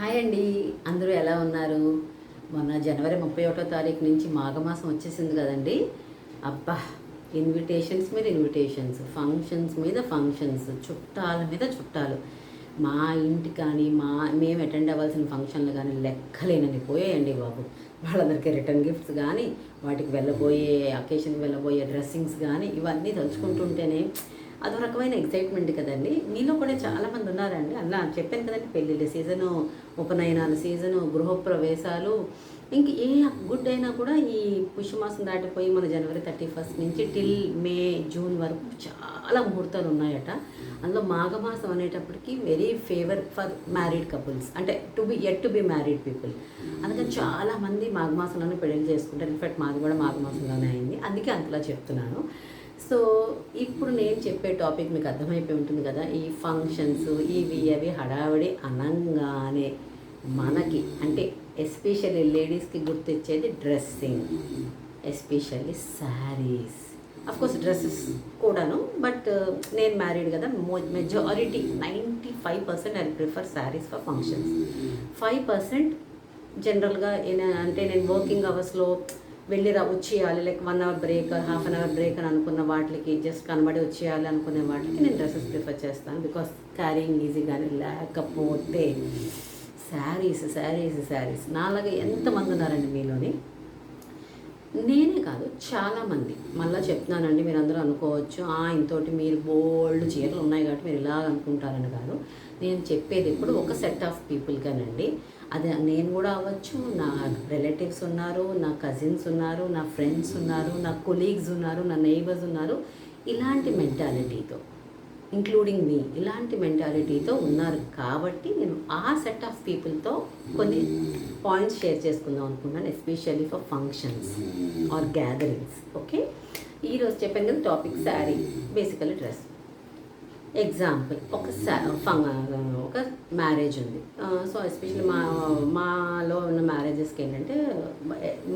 Hi అండి. అందరూ ఎలా ఉన్నారు? మొన్న జనవరి ముప్పై ఒకటో తారీఖు నుంచి మాఘమాసం వచ్చేసింది కదండి. అబ్బా ఇన్విటేషన్స్ మీద ఇన్విటేషన్స్ ఫంక్షన్స్ మీద ఫంక్షన్స్ చుట్టాల మీద చుట్టాలు. మా ఇంటి కానీ మా మేము అటెండ్ అవ్వాల్సిన ఫంక్షన్లు కానీ లెక్కలేనని పోయాయండి బాబు. వాళ్ళందరికీ రిటర్న్ గిఫ్ట్స్ కానీ వాటికి వెళ్ళబోయే అకేషన్కి వెళ్ళబోయే డ్రెస్సింగ్స్ కానీ ఇవన్నీ తలుచుకుంటుంటేనే అదో రకమైన ఎగ్జైట్మెంట్ కదండి. మీలో కూడా చాలామంది ఉన్నారండి. అలా చెప్పాను కదండి పెళ్ళిళ్ళ సీజను ఉపనయనాల సీజను గృహప్రవేశాలు. ఇంక ఏ గుడ్ అయినా కూడా ఈ పుష్యమాసం దాటిపోయి మన జనవరి థర్టీ ఫస్ట్ నుంచి టిల్ మే జూన్ వరకు చాలా ముహూర్తాలు ఉన్నాయట. అందులో మాఘమాసం అనేటప్పటికి very favour for married couples. అంటే to be at to be married people. అందుకని చాలామంది మాఘమాసంలోనే పెళ్ళిళ్ళు చేసుకుంటారు. ఇన్ఫాక్ట్ మాది కూడా మాఘమాసంలోనే అయింది. అందుకే అంతలా చెప్తున్నాను. సో ఇప్పుడు నేను చెప్పే టాపిక్ మీకు అర్థమైపోయి ఉంటుంది కదా ఈ ఫంక్షన్స్ ఇవి అవి హడావిడి అనంగానే మనకి అంటే ఎస్పెషల్లీ లేడీస్కి గుర్తొచ్చేది dressing especially saris. Course dresses కూడాను బట్ నేను మ్యారీడ్ కదా majority ninety five percent I prefer saris for functions. Five percent జనరల్గా అంటే నేను వర్కింగ్ అవర్స్లో వెళ్ళి రా వచ్చేయాలి. Like one hour break half an hour break అని అనుకున్న వాటికి జస్ట్ కనబడి వచ్చేయాలి అనుకునే వాటికి నేను డ్రెస్సెస్ ప్రిఫర్ చేస్తాను. బికాస్ క్యారింగ్ ఈజీ కానీ లేకపోతే శారీస్ శారీస్ శారీస్. నాలాగా ఎంతమంది ఉన్నారండి మీలోని? నేనే కాదు చాలామంది. మళ్ళీ చెప్తున్నానండి మీరు అందరూ అనుకోవచ్చు ఆ ఇంతోటి మీరు బోల్డ్ చీరలు ఉన్నాయి కాబట్టి మీరు ఇలా అనుకుంటారని కాదు. నేను చెప్పేది ఇప్పుడు ఒక సెట్ ఆఫ్ పీపుల్గానండి అది నేను కూడా అవ్వచ్చు. నా రిలేటివ్స్ ఉన్నారు నా కజిన్స్ ఉన్నారు నా ఫ్రెండ్స్ ఉన్నారు నా కొలీగ్స్ ఉన్నారు నా నైబర్స్ ఉన్నారు. ఇలాంటి మెంటాలిటీతో ఇంక్లూడింగ్ మీ ఇలాంటి మెంటాలిటీతో ఉన్నారు. కాబట్టి నేను ఆ సెట్ ఆఫ్ పీపుల్తో కొన్ని పాయింట్స్ షేర్ చేసుకుందాం అనుకున్నాను especially for functions or gatherings okay ఈరోజు చెప్పాను కదా topic sari basically dress example ఒక ఒక మ్యారేజ్ ఉంది. సో ఎస్పెషల్లీ మా మాలో ఉన్న మ్యారేజెస్కి ఏంటంటే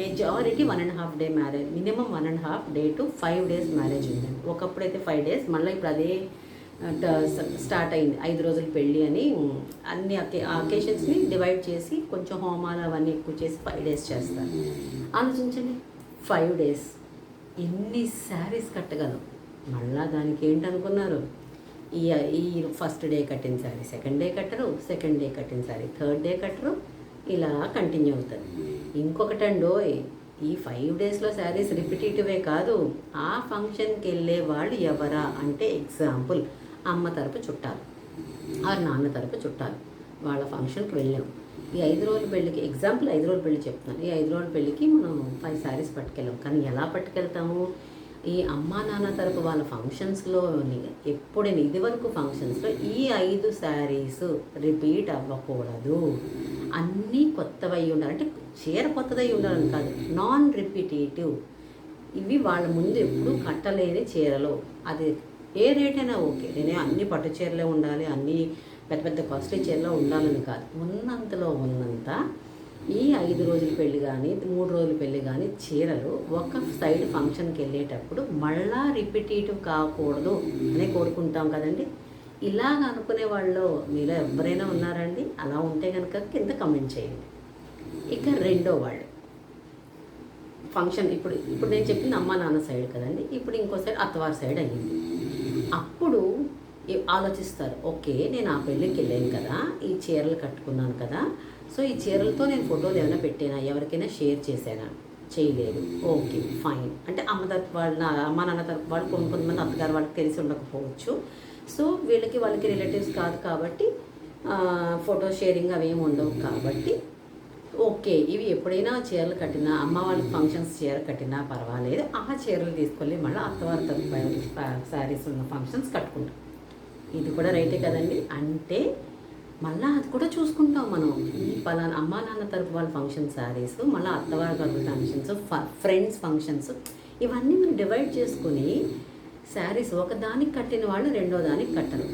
majority one and half day marriage minimum one and half day to five days marriage ఉందండి ఒకప్పుడు అయితే ఫైవ్ డేస్ మళ్ళీ ఇప్పుడు అదే స్టార్ట్ అయింది. ఐదు రోజులు పెళ్ళి అని అన్ని అకే అకేషన్స్ని డివైడ్ చేసి కొంచెం హోమాలు అవన్నీ ఎక్కువ చేసి ఫైవ్ డేస్ చేస్తారు. ఆలోచించండి ఫైవ్ డేస్ ఎన్ని శారీస్ కట్టగలం? మళ్ళా దానికి ఏంటనుకున్నారు? ఈ ఈ ఫస్ట్ డే కట్టిన సారీ సెకండ్ డే కట్టరు సెకండ్ డే కట్టిన సారీ థర్డ్ డే కట్టరు ఇలా కంటిన్యూ అవుతుంది. ఇంకొకటండో ఈ ఫైవ్ డేస్లో శారీస్ రిపిటేటివే కాదు ఆ ఫంక్షన్కి వెళ్ళే వాళ్ళు ఎవరా అంటే ఎగ్జాంపుల్ అమ్మ తరపు చుట్టాలు ఆ నాన్న తరపు చుట్టాలు వాళ్ళ ఫంక్షన్కి వెళ్ళాం. ఈ ఐదు రోజుల పెళ్ళికి ఎగ్జాంపుల్ ఐదు రోజుల పెళ్ళి చెప్తున్నాను. ఈ ఐదు రోజుల పెళ్ళికి మనం ఫైవ్ శారీస్ పట్టుకెళ్ళాం. కానీ ఎలా పట్టుకెళ్తాము? ఈ అమ్మా నాన్న తరపు వాళ్ళ ఫంక్షన్స్లో ఎప్పుడైనా ఇది వరకు ఫంక్షన్స్లో ఈ ఐదు శారీస్ రిపీట్ అవ్వకూడదు. అన్నీ కొత్తవై ఉండాలి. అంటే చీర కొత్తదై ఉండాలని కాదు. నాన్ రిపీటేటివ్ ఇవి వాళ్ళ ముందు ఎప్పుడు కట్టలేని చీరలు. అది ఏ రేట్ అయినా ఓకే. నేనే అన్ని పట్టు చీరలే ఉండాలి. అన్ని పెద్ద పెద్ద కాస్ట్లీ చీరలో ఉండాలని కాదు. ఉన్నంతలో ఉన్నంత ఈ ఐదు రోజుల పెళ్ళి కానీ మూడు రోజుల పెళ్ళి కానీ చీరలు ఒక సైడ్ ఫంక్షన్కి వెళ్ళేటప్పుడు మళ్ళా రిపిటేటివ్ కాకూడదు అనే కోరుకుంటాం కదండి. ఇలాగ అనుకునే వాళ్ళు మీలో ఎవరైనా ఉన్నారండి? అలా ఉంటే కనుక కింద కమెంట్ చేయండి. ఇక రెండో వాళ్ళు. ఫంక్షన్ ఇప్పుడు ఇప్పుడు నేను చెప్పింది అమ్మ నాన్న సైడ్ కదండి. ఇప్పుడు ఇంకో సైడ్ అత్తవారి సైడ్ అయ్యింది. అప్పుడు ఆలోచిస్తారు ఓకే నేను ఆ పెళ్ళికి వెళ్ళాను కదా ఈ చీరలు కట్టుకున్నాను కదా సో ఈ చీరలతో నేను ఫోటోలు ఏమైనా పెట్టానా? ఎవరికైనా షేర్ చేశానా? చేయలేదు. Okay fine. అంటే అమ్మ తరపు వాళ్ళ అమ్మ నాన్న తరపు వాళ్ళు కొన్ని కొంతమంది అత్తగారు వాళ్ళకి తెలిసి ఉండకపోవచ్చు. సో వీళ్ళకి వాళ్ళకి రిలేటివ్స్ కాదు కాబట్టి ఫోటో షేరింగ్ అవి ఏమి ఉండవు కాబట్టి ఓకే. ఇవి ఎప్పుడైనా చీరలు కట్టినా అమ్మ వాళ్ళకి ఫంక్షన్స్ చీర కట్టినా పర్వాలేదు. ఆ చీరలు తీసుకెళ్ళి మళ్ళీ అత్తవారి తరపు శారీస్ ఉన్న ఫంక్షన్స్ కట్టుకుంటాం. ఇది కూడా రైటే కదండి. అంటే మళ్ళీ అది కూడా చూసుకుంటాం మనం. పలానా అమ్మా నాన్న తరపు వాళ్ళ ఫంక్షన్ శారీస్ మళ్ళీ అత్తవారి తరపు ఫంక్షన్స్ ఫ్రెండ్స్ ఫంక్షన్స్ ఇవన్నీ మీరు డివైడ్ చేసుకుని శారీస్ ఒకదానికి కట్టిన వాళ్ళు రెండో దానికి కట్టరు.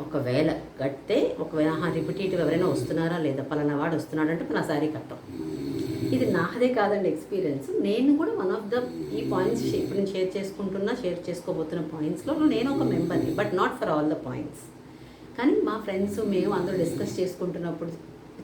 ఒకవేళ కడితే ఒకవేళ రిపిటేటివ్ ఎవరైనా వస్తున్నారా లేదా పలానా వాడు వస్తున్నాడంటే నా శారీ కట్టం ఇది నాదే కాదండి ఎక్స్పీరియన్స్ నేను కూడా వన్ ఆఫ్ ద ఈ పాయింట్స్ ఇప్పుడు నేను షేర్ చేసుకుంటున్నా షేర్ చేసుకోబోతున్న పాయింట్స్లో నేను ఒక మెంబర్ని but not for all the points కానీ మా ఫ్రెండ్స్ మేము అందరూ డిస్కస్ చేసుకుంటున్నప్పుడు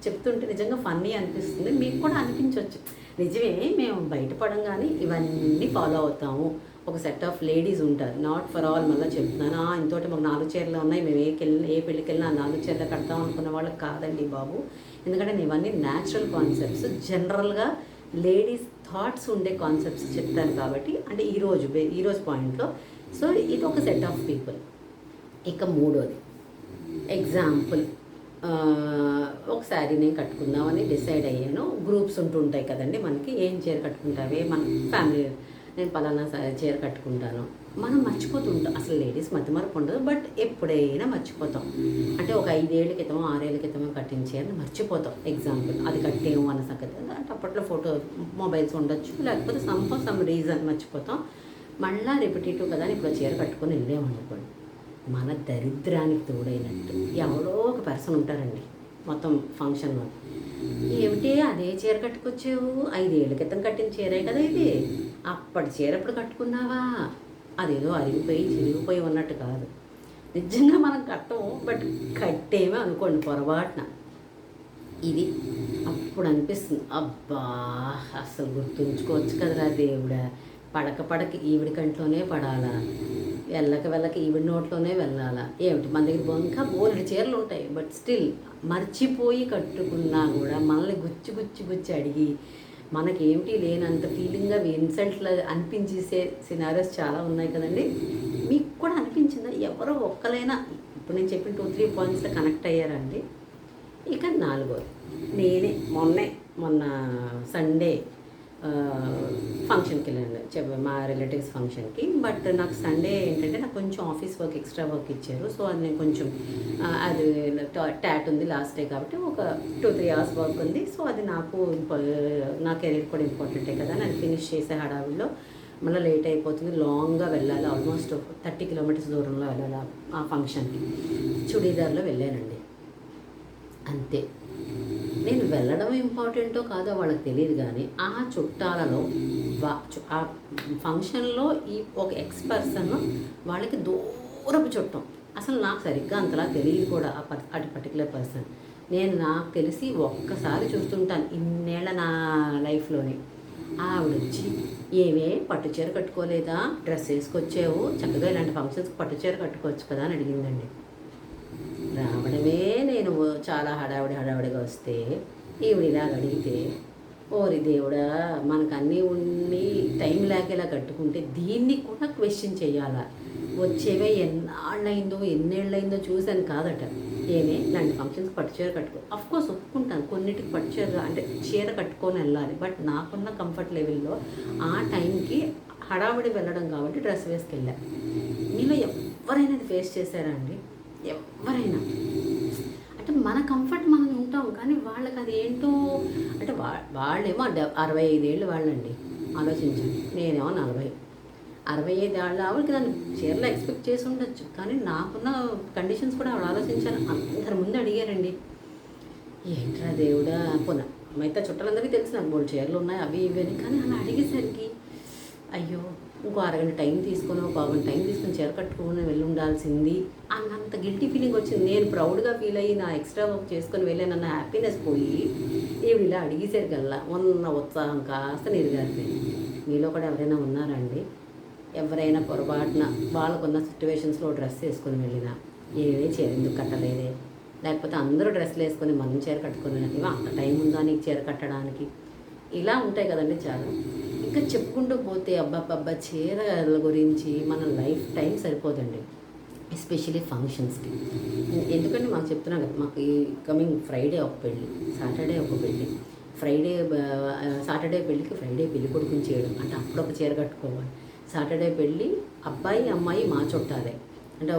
చెప్తుంటే నిజంగా ఫన్నీ అనిపిస్తుంది. మీకు కూడా అనిపించవచ్చు నిజమే మేము బయటపడంగానే ఇవన్నీ ఫాలో అవుతాము. ఒక సెట్ ఆఫ్ లేడీస్ ఉంటారు. నాట్ ఫర్ ఆల్ మళ్ళీ చెప్తున్నాను. "ఆ, ఇంతోటి మాకు నాలుగు చీరలు ఉన్నాయి. మేము ఏ కెళ్ళి ఏ పెళ్ళికి వెళ్ళినా ఆ నాలుగు చీరలు కడతాం అనుకున్న వాళ్ళకి కాదండి బాబు. ఎందుకంటే నేను ఇవన్నీ న్యాచురల్ కాన్సెప్ట్స్ జనరల్గా లేడీస్ థాట్స్ ఉండే కాన్సెప్ట్స్ చెప్తాను కాబట్టి అంటే ఈరోజు ఈరోజు పాయింట్లో సో ఇది ఒక సెట్ ఆఫ్ పీపుల్ ఇక మూడోది. ఎగ్జాంపుల్ ఒక నేను కట్టుకుందామని డిసైడ్ అయ్యాను. గ్రూప్స్ ఉంటుంటాయి కదండి మనకి ఏం చీర కట్టుకుంటావే మన ఫ్యామిలీ నేను పలానా చీర కట్టుకుంటాను. మనం మర్చిపోతుంటాం. అసలు లేడీస్ మధ్య మరపు ఉండదు బట్ ఎప్పుడైనా మర్చిపోతాం. అంటే ఒక ఐదేళ్ళ క్రితమో ఆరేళ్ళ క్రితమో కట్టిన చీరని మర్చిపోతాం. ఎగ్జాంపుల్ అది కట్టేము అన్న సంగతి. అంటే అప్పట్లో ఫోటో మొబైల్స్ ఉండొచ్చు లేకపోతే సమ్ ఫర్ సమ్ రీజన్ మర్చిపోతాం. మళ్ళీ రిపిటేటివ్ కదా అని ఇప్పుడు చీర కట్టుకొని వెళ్ళేమనుకోండి మన దరిద్రానికి తోడైనట్టు. ఎవరో ఒక పర్సన్ ఉంటారండి మొత్తం ఫంక్షన్లో ఏమిటి అదే చీర కట్టుకొచ్చావు? ఐదేళ్ళ క్రితం కట్టిన చీరే కదా ఇది. అప్పటి చీర ఎప్పుడు కట్టుకున్నావా? అదేదో అరిగిపోయి చిరిగిపోయి ఉన్నట్టు కాదు. నిజంగా మనం కట్టము బట్ కట్టేమే అనుకోండి పొరపాటున. ఇది అప్పుడు అనిపిస్తుంది. అబ్బా అసలు గుర్తుంచుకోవచ్చు కదరా దేవుడా. పడక పడక ఈవిడి కంట్లోనే పడాలా? వెళ్ళక వెళ్ళక ఈవిడ నోట్లోనే వెళ్ళాలా. ఏమిటి? మన దగ్గర ఇంకా బోలెడు చీరలు ఉంటాయి. బట్ స్టిల్ మర్చిపోయి కట్టుకున్నా కూడా మనల్ని గుచ్చి గుచ్చి గుచ్చి అడిగి మనకేమిటి లేనంత ఫీలింగ్గా ఇన్సల్ట్లా అనిపించేసే సినారియోస్ చాలా ఉన్నాయి కదండి. మీకు కూడా అనిపించిందా? ఎవరో ఒక్కలైనా ఇప్పుడు నేను చెప్పిన టూ త్రీ పాయింట్స్లో కనెక్ట్ అయ్యారండి. ఇక నాలుగోది. నేనే మొన్నే మొన్న సండే ఫంక్షన్కి వెళ్ళండి. మా రిలేటివ్స్ ఫంక్షన్కి బట్ నాకు సండే ఏంటంటే నాకు కొంచెం ఆఫీస్ వర్క్ ఎక్స్ట్రా వర్క్ ఇచ్చారు. సో అది నేను కొంచెం అది ట్యాట్ ఉంది లాస్ట్ డే కాబట్టి ఒక టూ త్రీ అవర్స్ వర్క్ ఉంది. సో అది నాకు నా కెరీర్ కూడా ఇంపార్టెంటే కదా నేను ఫినిష్ చేసే హడావిడిలో మళ్ళీ లేట్ అయిపోతుంది. లాంగ్గా వెళ్ళాలి. ఆల్మోస్ట్ థర్టీ కిలోమీటర్స్ దూరంలో వెళ్ళాలి ఆ ఫంక్షన్కి చుడీదార్లో వెళ్ళానండి. అంతే. నేను వెళ్ళడం ఇంపార్టెంటో కాదో వాళ్ళకి తెలియదు కానీ ఆ చుట్టాలలో ఆ ఫంక్షన్లో ఈ ఒక ఎక్స్ పర్సన్ వాళ్ళకి దూరపు చుట్టం. అసలు నాకు సరిగ్గా అంతలా తెలియదు కూడా ఆ పర్ అటు పర్టికులర్ పర్సన్. నేను నాకు తెలిసి ఒక్కసారి చూస్తుంటాను ఇన్నేళ్ళ నా లైఫ్లోనే. ఆవిడ వచ్చి ఏమే పట్టు చీర కట్టుకోలేదా? డ్రెస్ వేసుకొచ్చావు? చక్కగా ఇలాంటి ఫంక్షన్స్కి పట్టు చీర కట్టుకోవచ్చు కదా? అని అడిగిందండి. రావడమే నేను చాలా హడావిడి హడావిడిగా వస్తే ఈవిడ ఇలా అడిగితే ఓరి దేవుడా మనకు అన్నీ ఉండి టైం లేకేలా కట్టుకుంటే దీన్ని కూడా క్వశ్చన్ చేయాలా? వచ్చేవే ఎన్నాళ్ళైందో ఎన్నేళ్ళైందో చూశాను కాదట. ఏమే ఇలాంటి ఫంక్షన్స్ పట్టు చీర కట్టుకో. అఫ్ కోర్స్ ఒప్పుకుంటాను కొన్నిటికి పట్టు చీర అంటే చీర కట్టుకొని వెళ్ళాలి బట్ నాకున్న కంఫర్ట్ లెవెల్లో ఆ టైంకి హడావిడి వెళ్ళడం కాబట్టి డ్రెస్ వేసుకెళ్ళా. మీలో ఎవరైనా ఫేస్ చేశారా అండి? ఎవరైనా. అంటే మన కంఫర్ట్ మనం ఉంటాం కానీ వాళ్ళకి అది ఏంటో అంటే వా వాళ్ళేమో అరవై ఐదేళ్ళు వాళ్ళండి. ఆలోచించండి. నేనేమో నలభై. అరవై ఐదు ఏళ్ళ ఆవిడకి దాన్ని చీరలు ఎక్స్పెక్ట్ చేసి ఉండొచ్చు కానీ నాకున్న కండిషన్స్ కూడా ఆవిడ ఆలోచించాను అందరి ముందు అడిగారండి. ఏంట్రా దేవుడా పున మిగతా చుట్టాలందరికీ తెలుసు నాకు మూడు చీరలు ఉన్నాయి అవి ఇవి అని. కానీ అలా అడిగేసరికి అయ్యో ఇంకో అరగంట టైం తీసుకొని ఒక పావుగంట టైం తీసుకొని చీర కట్టుకొని వెళ్ళి ఉండాల్సింది. అన్నంత గిల్టీ ఫీలింగ్ వచ్చింది. నేను ప్రౌడ్గా ఫీల్ అయ్యి నా ఎక్స్ట్రా వర్క్ చేసుకొని వెళ్ళానన్న హ్యాపీనెస్ పోయి ఏమి ఇలా అడిగేసరికల్లా ఉన్న ఉత్సాహం కాస్త నీరుగారిపోయింది మీలో కూడా ఎవరైనా ఉన్నారండి ఎవరైనా పొరపాటున వాళ్ళకున్న సిచ్యువేషన్స్లో డ్రెస్ వేసుకొని వెళ్ళినా ఏవే చీర ఎందుకు కట్టలేదే? లేకపోతే అందరూ డ్రెస్లు వేసుకొని మనం చీర కట్టుకుని ఇవా అంత టైం ఉందా నీకు చీర కట్టడానికి? ఇలా ఉంటాయి కదండి చాలా. ఇంకా చెప్పుకుంటూ పోతే అబ్బాబ్బా చీరల గురించి మన లైఫ్ టైం సరిపోదండి. ఎస్పెషలీ ఫంక్షన్స్కి. ఎందుకంటే మాకు చెప్తున్నా కదా మాకు ఈ కమింగ్ ఫ్రైడే ఒక పెళ్ళి సాటర్డే ఒక పెళ్ళి. ఫ్రైడే సాటర్డే పెళ్ళికి ఫ్రైడే పెళ్ళి కొడుకుని చేయడం. అంటే అప్పుడు ఒక చీర కట్టుకోవాలి. సాటర్డే పెళ్ళి అబ్బాయి అమ్మాయి మా చుట్టాలే. అంటే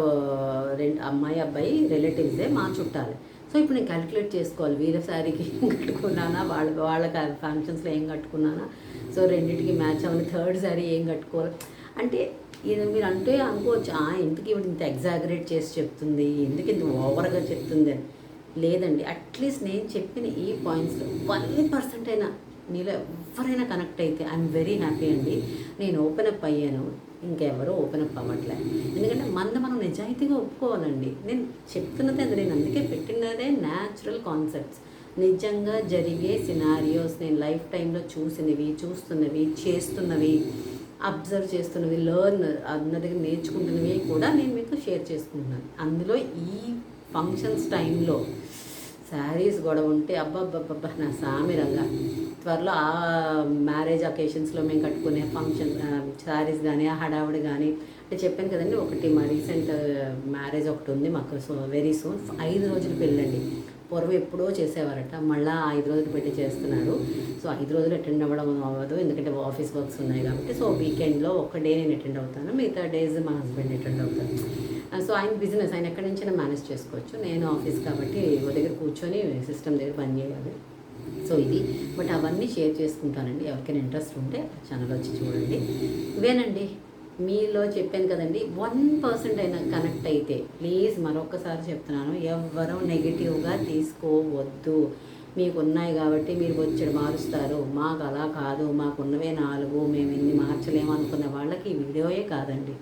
రెండు అమ్మాయి అబ్బాయి రిలేటివ్సే మా చుట్టాలే. సో ఇప్పుడు నేను క్యాలిక్యులేట్ చేసుకోవాలి. వీర శారీకి ఏం కట్టుకున్నానా? వాళ్ళ వాళ్ళ ఫంక్షన్స్లో ఏం కట్టుకున్నానా? సో రెండింటికి మ్యాచ్ అవ్వని థర్డ్ శారీ ఏం కట్టుకోవాలి? అంటే ఇది మీరు అంటే అనుకోవచ్చు. "ఆ, ఎందుకు ఇవి ఇంత ఎగ్జాగరేట్ చేసి చెప్తుంది? ఎందుకు ఇంత ఓవర్గా చెప్తుంది? అని లేదండి అట్లీస్ట్ నేను చెప్పిన ఈ పాయింట్స్లో వన్ పర్సెంట్ అయినా మీలో ఎవరైనా కనెక్ట్ అయితే ఐఎమ్ వెరీ హ్యాపీ అండి. నేను ఓపెన్ అప్ అయ్యాను. ఇంకెవరూ ఓపెన్ అప్ అవ్వట్లే. ఎందుకంటే మంద మనం నిజాయితీగా ఒప్పుకోవాలండి. నేను చెప్తున్నది అది నేను అందుకే పెట్టినదే న్యాచురల్ కాన్సెప్ట్స్ నిజంగా జరిగే సినారియోస్ నేను లైఫ్ టైంలో చూసినవి చూస్తున్నవి చేస్తున్నవి అబ్జర్వ్ చేస్తున్నవి లర్న్ అన్నది నేర్చుకుంటున్నవి కూడా నేను మీకు షేర్ చేసుకుంటున్నాను. అందులో ఈ ఫంక్షన్స్ టైంలో శారీస్ గొడవ ఉంటే అబ్బబ్బబ్బబ్బ నా సామిరంగా త్వరలో ఆ మ్యారేజ్ అకేషన్స్లో మేము కట్టుకునే ఫంక్షన్ శారీస్ కానీ ఆ హడావుడి కానీ అంటే చెప్పాను కదండి ఒకటి మా రీసెంట్ మ్యారేజ్ ఒకటి ఉంది మాకు సో వెరీ సూన్ ఐదు రోజులు పెళ్ళండి. పూర్వం ఎప్పుడో చేసేవారట. మళ్ళీ ఐదు రోజులు పెట్టి చేస్తున్నారు. సో ఐదు రోజులు అటెండ్ అవ్వడం అవ్వదు. ఎందుకంటే ఆఫీస్ వర్క్స్ ఉన్నాయి కాబట్టి. సో వీకెండ్లో ఒక డే నేను అటెండ్ అవుతాను. మిగతా డేస్ మా హస్బెండ్ అటెండ్ అవుతాను సో ఆయన బిజినెస్ ఆయన ఎక్కడి నుంచైనా మేనేజ్ చేసుకోవచ్చు. నేను ఆఫీస్ కాబట్టి దగ్గర కూర్చొని సిస్టమ్ దగ్గర పని చేయాలి. సో ఇది. బట్ అవన్నీ షేర్ చేసుకుంటానండి. ఎవరికైనా ఇంట్రెస్ట్ ఉంటే ఛానల్ వచ్చి చూడండి. ఇవేనండి? మీలో చెప్పాను కదండి వన్ పర్సెంట్ అయినా కనెక్ట్ అయితే ప్లీజ్ మరొకసారి చెప్తున్నాను ఎవ్వరూ నెగిటివ్గా తీసుకోవద్దు. మీకు ఉన్నాయి కాబట్టి మీరు వచ్చి మారుస్తారు. మాకు అలా కాదు మాకు ఉన్నవే నాలుగు మేము ఇన్ని మార్చలేము అనుకున్న వాళ్ళకి ఈ వీడియోయే కాదండి.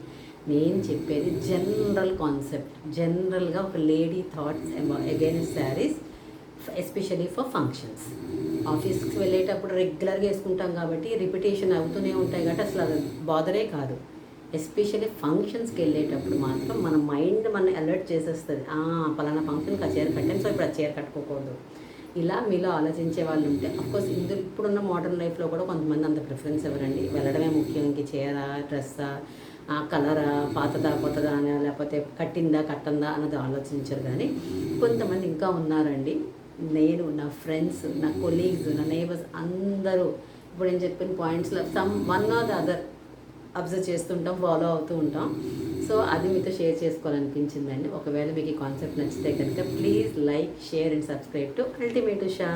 నేను చెప్పేది జనరల్ కాన్సెప్ట్ జనరల్గా ఒక lady thoughts against saris especially for functions ఆఫీస్కి వెళ్ళేటప్పుడు రెగ్యులర్గా వేసుకుంటాం కాబట్టి రిపిటేషన్ అవుతూనే ఉంటాయి కాబట్టి అసలు అది బాదరే కాదు. ఎస్పెషల్లీ ఫంక్షన్స్కి వెళ్ళేటప్పుడు మాత్రం మన మైండ్ మన అలర్ట్ చేసేస్తుంది. పలానా ఫంక్షన్కి ఆ చీర కట్టాను సో ఇప్పుడు ఆ చీర కట్టుకోకూడదు. ఇలా మీలో ఆలోచించే వాళ్ళు ఉంటే అఫ్కోర్స్ ఇందులో ఇప్పుడున్న మోడర్న్ లైఫ్లో కూడా కొంతమంది అంత ప్రిఫరెన్స్ ఎవరండి? వెళ్ళడమే ముఖ్యం ఇంక చీర డ్రెస్సా ఆ కలరా పాతదా కొత్తదా అని లేకపోతే కట్టిందా కట్టందా అన్నది ఆలోచించరు కానీ కొంతమంది ఇంకా ఉన్నారండి. నేను నా ఫ్రెండ్స్ నా కొలీగ్స్ నా నైబర్స్ అందరూ ఇప్పుడు నేను చెప్పిన పాయింట్స్లో some one or the other observe చేస్తుంటాం ఫాలో అవుతూ ఉంటాం. సో అది మీతో షేర్ చేసుకోవాలనిపించిందండి. ఒకవేళ మీకు ఈ కాన్సెప్ట్ నచ్చితే కనుక please like share and subscribe to ultimate Shah